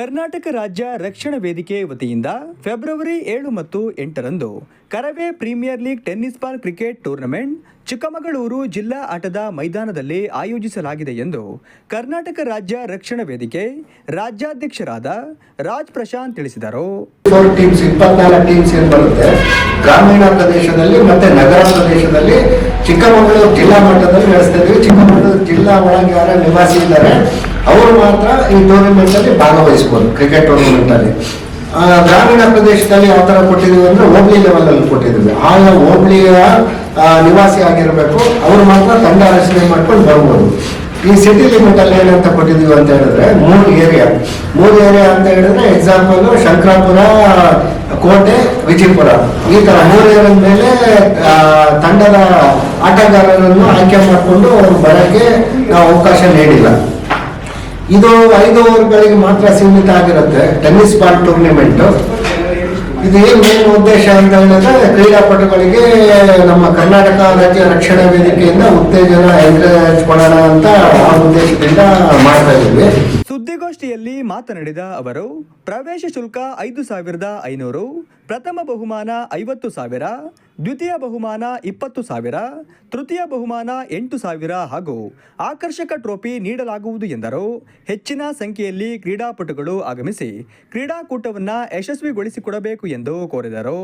ಕರ್ನಾಟಕ ರಾಜ್ಯ ರಕ್ಷಣಾ ವೇದಿಕೆ ವತಿಯಿಂದ ಫೆಬ್ರವರಿ ಏಳು ಮತ್ತು ಎಂಟರಂದು Karave premier league tennis ball cricket tournament Chikkamagaluru ಜಿಲ್ಲಾ ಆಟದ ಮೈದಾನದಲ್ಲಿ ಆಯೋಜಿಸಲಾಗಿದೆ ಎಂದು ಕರ್ನಾಟಕ ರಾಜ್ಯ ರಕ್ಷಣಾ ವೇದಿಕೆ ರಾಜ್ಯಾಧ್ಯಕ್ಷರಾದ ರಾಜ್ ಪ್ರಶಾಂತ್ ತಿಳಿಸಿದರು. ಟೀಮ್ಸ್ ಟೀಮ್ಸ್ ಗ್ರಾಮೀಣ ಪ್ರದೇಶದಲ್ಲಿ ಮತ್ತೆ ನಗರ ಪ್ರದೇಶದಲ್ಲಿ ಚಿಕ್ಕಮಗಳೂರು ಜಿಲ್ಲಾ ಮಟ್ಟದಲ್ಲಿ ನಡೆಸ್ತಾ ಇದ್ದೀವಿ. ಚಿಕ್ಕಮಗಳೂರು ಜಿಲ್ಲಾ ಒಳಗೆ ನಿವಾಸಿ ಇದ್ದಾರೆ. ಅವರು ಮಾತ್ರ ಈ ಟೂರ್ನಮೆಂಟ್ ಅಲ್ಲಿ ಭಾಗವಹಿಸಬಹುದು ಕ್ರಿಕೆಟ್ ಟೂರ್ನಮೆಂಟ್ ಅಲ್ಲಿ. ಗ್ರಾಮೀಣ ಪ್ರದೇಶದಲ್ಲಿ ಯಾವ ತರ ಕೊಟ್ಟಿದ್ದೀವಿ ಅಂದ್ರೆ ಹೋಬ್ಳಿ ಲೆವೆಲ್ ಅಲ್ಲಿ ಕೊಟ್ಟಿದ್ದೀವಿ. ಆಯಾ ಹೋಬ್ಳಿಯ ನಿವಾಸಿ ಆಗಿರಬೇಕು. ಅವರು ಮಾತ್ರ ತಂಡ ರಚನೆ ಮಾಡ್ಕೊಂಡು ಬರ್ಬೋದು. ಈ ಸಿಟಿ ಲಿಮಿಟ್ ಅಲ್ಲಿ ಏನಂತ ಕೊಟ್ಟಿದೀವಿ ಅಂತ ಹೇಳಿದ್ರೆ ಮೂರು ಏರಿಯಾ ಮೂರು ಏರಿಯಾ ಅಂತ ಹೇಳಿದ್ರೆ ಎಕ್ಸಾಂಪಲ್ ಶಂಕರಾಪುರ, ಕೋಟೆ, ವಿಜಯಪುರ. ಈ ತರ ಮೂರು ಏರಿಯಾ ಮೇಲೆ ತಂಡದ ಆಟಗಾರರನ್ನು ಆಯ್ಕೆ ಮಾಡಿಕೊಂಡು ಅವ್ರು ಬರಕ್ಕೆ ನಾವು ಅವಕಾಶ ನೀಡಿಲ್ಲ. ಇದು ಐದು ಓವರ್ಗಳಿಗೆ ಮಾತ್ರ ಸೀಮಿತ ಆಗಿರುತ್ತೆ. ಟೆನ್ನಿಸ್ ಬಾಲ್ ಟೂರ್ನಿಮೆಂಟ್ ಇದು ಏನ್ ಮೇನ್ ಉದ್ದೇಶ ಅಂತ ಹೇಳಿದ್ರೆ ಕ್ರೀಡಾಪಟುಗಳಿಗೆ ನಮ್ಮ ಕರ್ನಾಟಕ ರಾಜ್ಯ ರಕ್ಷಣಾ ವೇದಿಕೆಯಿಂದ ಉತ್ತೇಜನ ಎಂಕರೇಜ್ ಕೊಡೋಣ ಅಂತ ಆ ಉದ್ದೇಶದಿಂದ ಮಾಡ್ತಾ ಇದ್ವಿ. ಸುದ್ದಿಗೋಷ್ಠಿಯಲ್ಲಿ ಮಾತನಾಡಿದ ಅವರು, ಪ್ರವೇಶ ಶುಲ್ಕ ಐದು ಸಾವಿರದ ಐನೂರು, ಪ್ರಥಮ ಬಹುಮಾನ ಐವತ್ತು ಸಾವಿರ ದ್ವಿತೀಯ ಬಹುಮಾನ ಇಪ್ಪತ್ತು ಸಾವಿರ, ತೃತೀಯ ಬಹುಮಾನ ಎಂಟು ಸಾವಿರ ಹಾಗೂ ಆಕರ್ಷಕ ಟ್ರೋಫಿ ನೀಡಲಾಗುವುದು ಎಂದರು. ಹೆಚ್ಚಿನ ಸಂಖ್ಯೆಯಲ್ಲಿ ಕ್ರೀಡಾಪಟುಗಳು ಆಗಮಿಸಿ ಕ್ರೀಡಾಕೂಟವನ್ನು ಯಶಸ್ವಿಗೊಳಿಸಿಕೊಡಬೇಕು ಎಂದು ಕೋರಿದರು.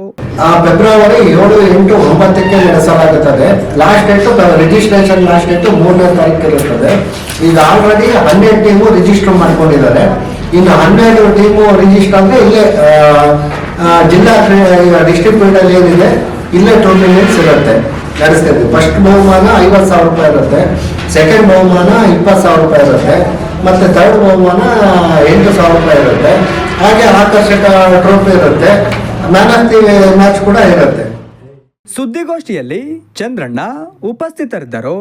ಫೆಬ್ರವರಿ ಏಳು ಎಂಟು ಒಂಬತ್ತಕ್ಕೆ ನಡೆಸಲಾಗುತ್ತದೆ. Last date registration last date ಮೂರನೇ ತಾರೀಕು ಇರುತ್ತದೆ ಈಗ ಆಲ್ರೆಡಿ ಹನ್ನೆರಡು ಟೀಮು ರಿಜಿಸ್ಟರ್ ಮಾಡ್ಕೊಂಡಿದ್ದಾರೆ. ಇನ್ನು ಹನ್ನೆರಡು ಟೀಮು ರಿಜಿಸ್ಟರ್ ಅಂದರೆ ಇಲ್ಲೇ ಜಿಲ್ಲಾ ಡಿಸ್ಟ್ರಿಕ್ಟ್ ಏನಿದೆ ಇಲ್ಲೇ ಟೂರ್ನಿಮೆಂಟ್ಸ್ ಇರುತ್ತೆ ನಡೆಸ್ತಾ ಇದ್ವಿ ಫಸ್ಟ್ ಬಹುಮಾನ ಐವತ್ತು ಸಾವಿರ ರೂಪಾಯಿ ಇರುತ್ತೆ. ಸೆಕೆಂಡ್ ಬಹುಮಾನ ಇಪ್ಪತ್ತು ಸಾವಿರ ರೂಪಾಯಿ ಇರುತ್ತೆ. ಮತ್ತೆ ಥರ್ಡ್ ಬಹುಮಾನ ಎಂಟು ಸಾವಿರ ರೂಪಾಯಿ ಇರುತ್ತೆ. ಹಾಗೆ ಆಕರ್ಷಕ ಟ್ರೋಫಿ ಇರುತ್ತೆ. ಮ್ಯಾನ್ ಆಫ್ ದಿ ಮ್ಯಾಚ್ ಕೂಡ ಇರುತ್ತೆ. ಸುದ್ದಿಗೋಷ್ಠಿಯಲ್ಲಿ ಚಂದ್ರಣ್ಣ ಉಪಸ್ಥಿತರಿದ್ದರು.